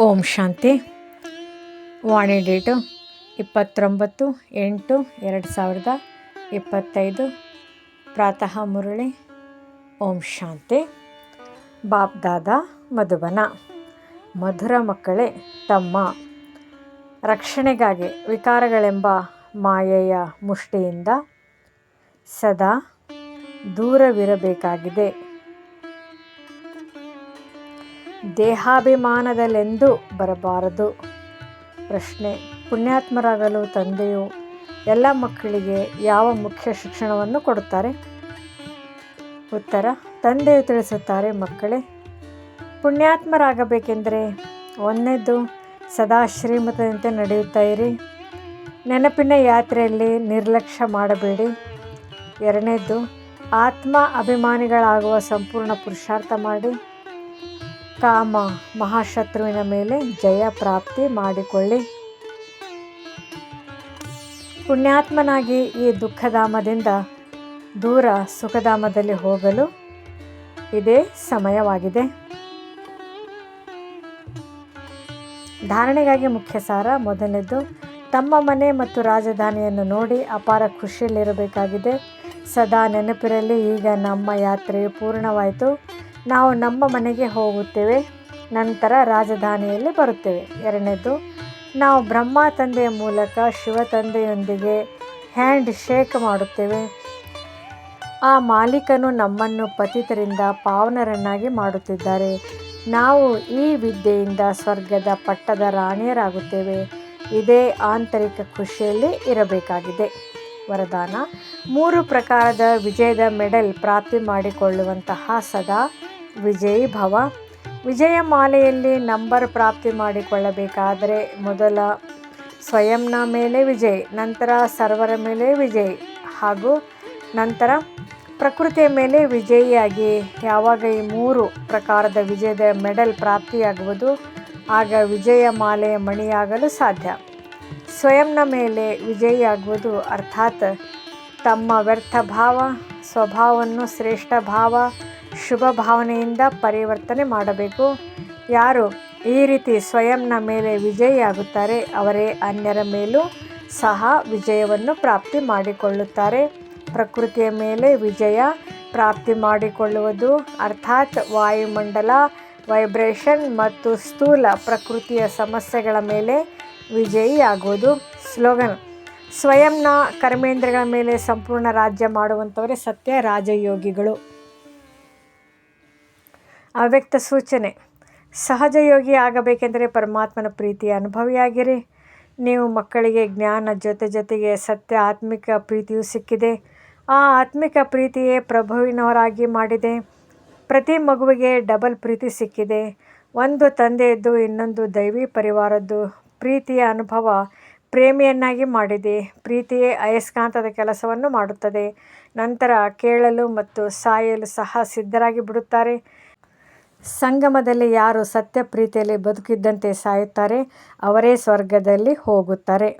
ಓಂ ಶಾಂತಿ. ವಾಣಿ date ಇಪ್ಪತ್ತೊಂಬತ್ತು ಎಂಟು ಎರಡು ಸಾವಿರದ ಇಪ್ಪತ್ತೈದು. ಪ್ರಾತಃ ಮುರಳಿ. ಓಂ ಶಾಂತಿ. ಬಾಪ್ದಾದ ಮಧುಬನ. ಮಧುರ ಮಕ್ಕಳೇ, ತಮ್ಮ. ರಕ್ಷಣೆಗಾಗಿ ವಿಕಾರಗಳೆಂಬ ಮಾಯೆಯ ಮುಷ್ಟಿಯಿಂದ ಸದಾ ದೂರವಿರಬೇಕಾಗಿದೆ. ದೇಹಾಭಿಮಾನದಲ್ಲೆಂದೂ ಬರಬಾರದು. ಪ್ರಶ್ನೆ. ಪುಣ್ಯಾತ್ಮರಾಗಲು ತಂದೆಯು ಎಲ್ಲ ಮಕ್ಕಳಿಗೆ ಯಾವ ಮುಖ್ಯ ಶಿಕ್ಷಣವನ್ನು ಕೊಡುತ್ತಾರೆ? ಉತ್ತರ. ತಂದೆಯು ತಿಳಿಸುತ್ತಾರೆ, ಮಕ್ಕಳೇ, ಪುಣ್ಯಾತ್ಮರಾಗಬೇಕೆಂದರೆ ಒಂದನೇದು ಸದಾ ಶ್ರೀಮತದಂತೆ ನಡೆಯುತ್ತಾ ಇರಿ. ನೆನಪಿನ ಯಾತ್ರೆಯಲ್ಲಿ ನಿರ್ಲಕ್ಷ್ಯ ಮಾಡಬೇಡಿ. ಎರಡನೇದ್ದು ಆತ್ಮ ಅಭಿಮಾನಿಗಳಾಗುವ ಸಂಪೂರ್ಣ ಪುರುಷಾರ್ಥ ಮಾಡಿ. ಕಾಮ ಮಹಾಶತ್ರುವಿನ ಮೇಲೆ ಜಯ ಪ್ರಾಪ್ತಿ ಮಾಡಿಕೊಳ್ಳಿ. ಪುಣ್ಯಾತ್ಮನಾಗಿ ಈ ದುಃಖಧಾಮದಿಂದ ದೂರ ಸುಖಧಾಮದಲ್ಲಿ ಹೋಗಲು ಇದೇ ಸಮಯವಾಗಿದೆ. ಧಾರಣೆಗಾಗಿ ಮುಖ್ಯ ಸಾರ ಮೊದಲನೇದು, ತಮ್ಮ ಮನೆ ಮತ್ತು ರಾಜಧಾನಿಯನ್ನು ನೋಡಿ ಅಪಾರ ಖುಷಿಯಲ್ಲಿರಬೇಕಾಗಿದೆ. ಸದಾ ನೆನಪಿರಲಿ, ಈಗ ನಮ್ಮ ಯಾತ್ರೆಯು ಪೂರ್ಣವಾಯಿತು. ನಾವು ನಮ್ಮ ಮನೆಗೆ ಹೋಗುತ್ತೇವೆ, ನಂತರ ರಾಜಧಾನಿಯಲ್ಲಿ ಬರುತ್ತೇವೆ. ಎರಡನೇದು, ನಾವು ಬ್ರಹ್ಮ ತಂದೆಯ ಮೂಲಕ ಶಿವ ತಂದೆಯೊಂದಿಗೆ ಹ್ಯಾಂಡ್ ಶೇಕ್ ಮಾಡುತ್ತೇವೆ. ಆ ಮಾಲೀಕನು ನಮ್ಮನ್ನು ಪತಿತರಿಂದ ಪಾವನರನ್ನಾಗಿ ಮಾಡುತ್ತಿದ್ದಾರೆ. ನಾವು ಈ ವಿದ್ಯೆಯಿಂದ ಸ್ವರ್ಗದ ಪಟ್ಟದ ರಾಣಿಯರಾಗುತ್ತೇವೆ. ಇದೇ ಆಂತರಿಕ ಖುಷಿಯಲ್ಲಿ ಇರಬೇಕಾಗಿದೆ. ವರದಾನ. ಮೂರು ಪ್ರಕಾರದ ವಿಜಯದ ಮೆಡಲ್ ಪ್ರಾಪ್ತಿ ಮಾಡಿಕೊಳ್ಳುವಂತಹ ಸದಾ ವಿಜಯೀ ಭವ. ವಿಜಯ ಮಾಲೆಯಲ್ಲಿ ನಂಬರ್ ಪ್ರಾಪ್ತಿ ಮಾಡಿಕೊಳ್ಳಬೇಕಾದರೆ ಮೊದಲ ಸ್ವಯಂನ ಮೇಲೆ ವಿಜಯ್, ನಂತರ ಸರ್ವರ ಮೇಲೆ ವಿಜಯ್ ಹಾಗೂ ನಂತರ ಪ್ರಕೃತಿಯ ಮೇಲೆ ವಿಜಯಿಯಾಗಿ ಯಾವಾಗ ಈ ಮೂರು ಪ್ರಕಾರದ ವಿಜಯದ ಮೆಡಲ್ ಪ್ರಾಪ್ತಿಯಾಗುವುದು, ಆಗ ವಿಜಯ ಮಾಲೆಯ ಮಣಿಯಾಗಲು ಸಾಧ್ಯ. ಸ್ವಯಂನ ಮೇಲೆ ವಿಜಯಿಯಾಗುವುದು ಅರ್ಥಾತ್ ತಮ್ಮ ವ್ಯರ್ಥ ಭಾವ, ಸ್ವಭಾವವನ್ನು ಶ್ರೇಷ್ಠ ಭಾವ, ಶುಭ ಭಾವನೆಯಿಂದ ಪರಿವರ್ತನೆ ಮಾಡಬೇಕು. ಯಾರು ಈ ರೀತಿ ಸ್ವಯಂನ ಮೇಲೆ ವಿಜಯಿಯಾಗುತ್ತಾರೆ, ಅವರೇ ಅನ್ಯರ ಮೇಲೂ ಸಹ ವಿಜಯವನ್ನು ಪ್ರಾಪ್ತಿ ಮಾಡಿಕೊಳ್ಳುತ್ತಾರೆ. ಪ್ರಕೃತಿಯ ಮೇಲೆ ವಿಜಯ ಪ್ರಾಪ್ತಿ ಮಾಡಿಕೊಳ್ಳುವುದು ಅರ್ಥಾತ್ ವಾಯುಮಂಡಲ, ವೈಬ್ರೇಷನ್ ಮತ್ತು ಸ್ಥೂಲ ಪ್ರಕೃತಿಯ ಸಮಸ್ಯೆಗಳ ಮೇಲೆ ವಿಜಯಿಯಾಗುವುದು ಸ್ಲೋಗನ್. ಸ್ವಯಂನ ಕರ್ಮೇಂದ್ರಗಳ ಮೇಲೆ ಸಂಪೂರ್ಣ ರಾಜ್ಯ ಮಾಡುವಂಥವರೇ ಸತ್ಯ ರಾಜಯೋಗಿಗಳು. ಅವ್ಯಕ್ತ ಸೂಚನೆ ಸಹಜ ಯೋಗಿ ಆಗಬೇಕೆಂದರೆ ಪರಮಾತ್ಮನ ಪ್ರೀತಿಯ ಅನುಭವಿಯಾಗಿರಿ. ನೀವು ಮಕ್ಕಳಿಗೆ ಜ್ಞಾನ ಜೊತೆ ಜೊತೆಗೆ ಸತ್ಯ ಆತ್ಮಿಕ ಪ್ರೀತಿಯೂ ಸಿಕ್ಕಿದೆ. ಆ ಆತ್ಮಿಕ ಪ್ರೀತಿಯೇ ಪ್ರಭುವಿನವರಾಗಿ ಮಾಡಿದೆ. ಪ್ರತಿ ಮಗುವಿಗೆ ಡಬಲ್ ಪ್ರೀತಿ ಸಿಕ್ಕಿದೆ. ಒಂದು ತಂದೆಯದ್ದು ಇನ್ನೊಂದು ದೈವಿ ಪರಿವಾರದ್ದು ಪ್ರೀತಿಯ ಅನುಭವ ಪ್ರೇಮಿಯನ್ನಾಗಿ ಮಾಡಿದೆ. ಪ್ರೀತಿಯೇ ಅಯಸ್ಕಾಂತದ ಕೆಲಸವನ್ನು ಮಾಡುತ್ತದೆ. ನಂತರ ಕೇಳಲು ಮತ್ತು ಸಾಯಲು ಸಹ ಸಿದ್ಧರಾಗಿ ಬಿಡುತ್ತಾರೆ. ಸಂಗಮದಲ್ಲಿ ಯಾರು ಸತ್ಯ ಪ್ರೀತಿಯಲ್ಲಿ ಬದುಕಿದ್ದಂತೆ ಸಾಯುತ್ತಾರೆ, ಅವರೇ ಸ್ವರ್ಗದಲ್ಲಿ ಹೋಗುತ್ತಾರೆ.